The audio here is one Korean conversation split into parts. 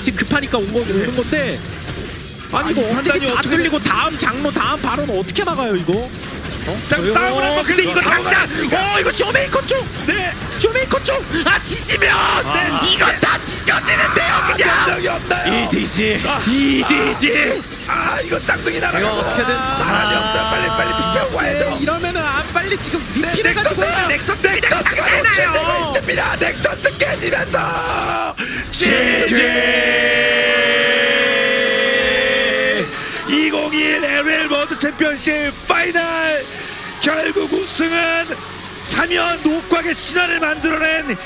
엑시 급하니까 온 거, 오는 건데. 아니 이거 어떻게 판단이 다 어떻게 뚫리고 다음 장로 다음 발언 어떻게 막아요 이거? 자, 어, 싸움을 한번 근데 이거 당장. 어 이거 쇼메이커 쪽! 네. 쇼메이커 쪽 아 지시면 네, 이거 다 지져지는데요 그냥! 경력이 없나요? 이디지 이디지! 아 이거 쌍둥이 날아가고 어떻게든 사람이 없다. 빨리 빨리 와야죠. 네, 이러면은 아 빨리 지금 네, 리필해가지고 넥서스! 넥서스 그냥 넥서스가 놓치고 있습니다. 넥서스 깨지면서! GG 월드 챔피언십 파이널. 결국 우승은 3연 녹곽의 신화를 만들어낸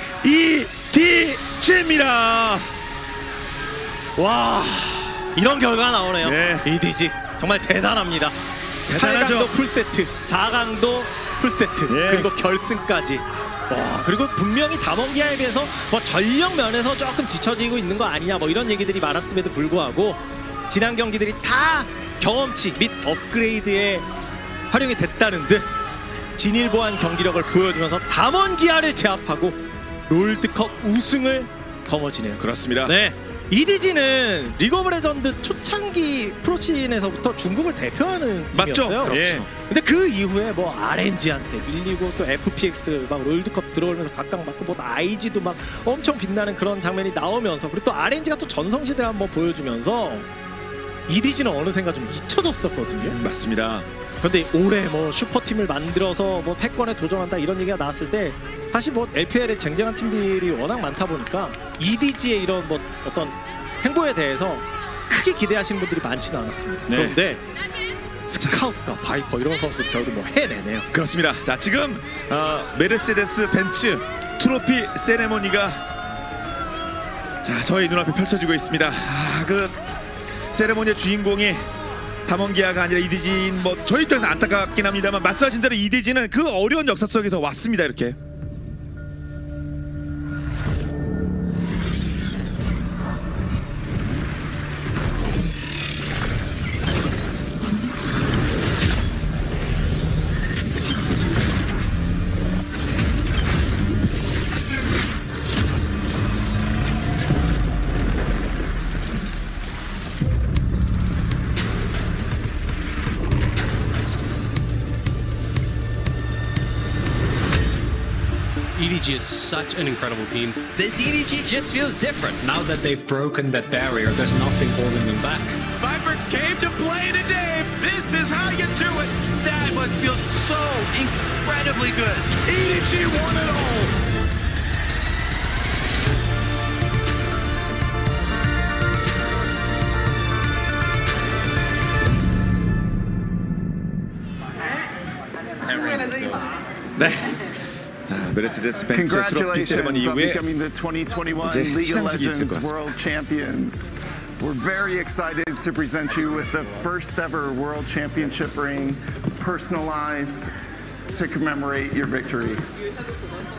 EDG입니다. 와. 이런 결과가 나오네요. 네. 이디지. 정말 대단합니다. 대단하죠. 8강도 풀세트 4강도 풀세트 예. 그리고 결승까지. 와 그리고 분명히 담원기아에 비해서 뭐 전력 면에서 조금 뒤처지고 있는 거 아니냐 뭐 이런 얘기들이 많았음에도 불구하고 지난 경기들이 다 경험치 및 업그레이드에 활용이 됐다는 듯 진일보한 경기력을 보여주면서 담원기아를 제압하고 롤드컵 우승을 거머쥐네요 그렇습니다 네. 이디지는 리그 오브 레전드 초창기 프로씬에서부터 중국을 대표하는 맞죠? 팀이었어요. 예. 근데 그 이후에 뭐 RNG한테 밀리고 또 FPX 막 롤드컵 들어오면서 각각 맞고 뭐 IG도 막 엄청 빛나는 그런 장면이 나오면서 그리고 또 RNG가 또 전성시대를 한번 보여주면서 이디지는 어느샌가 좀 잊혀졌었거든요. 맞습니다 근데 올해 뭐 슈퍼팀을 만들어서 뭐 패권에 도전한다 이런 얘기가 나왔을 때 사실 뭐 LPL에 쟁쟁한 팀들이 워낙 많다 보니까 EDG의 이런 뭐 어떤 행보에 대해서 크게 기대하시는 분들이 많지는 않았습니다. 네. 그런데 스카웃과 바이퍼 이런 선수들 결국 뭐 해내네요. 그렇습니다. 자 지금 어, 메르세데스 벤츠 트로피 세레모니가 자 저희 눈앞에 펼쳐지고 있습니다. 아그 세레모니의 주인공이 담원기아가 아니라 이디지인 뭐 저희 입장에서 안타깝긴 합니다만 말씀하신 대로 이디지는 그 어려운 역사 속에서 왔습니다 이렇게. EDG is such an incredible team. This EDG just feels different. Now that they've broken that barrier, there's nothing holding them back. Viper came to play today. This is how you do it. That must feel so incredibly good. EDG won it all. 네. 자 메르세데스 벤츠 트로피 세레모니 Congratulations on 이후에 becoming the 2021 이제 League of 시상식이 있을 것 Legends 같습니다. World Champions. We're very excited to present you with the first ever World Championship ring, personalized to commemorate your victory.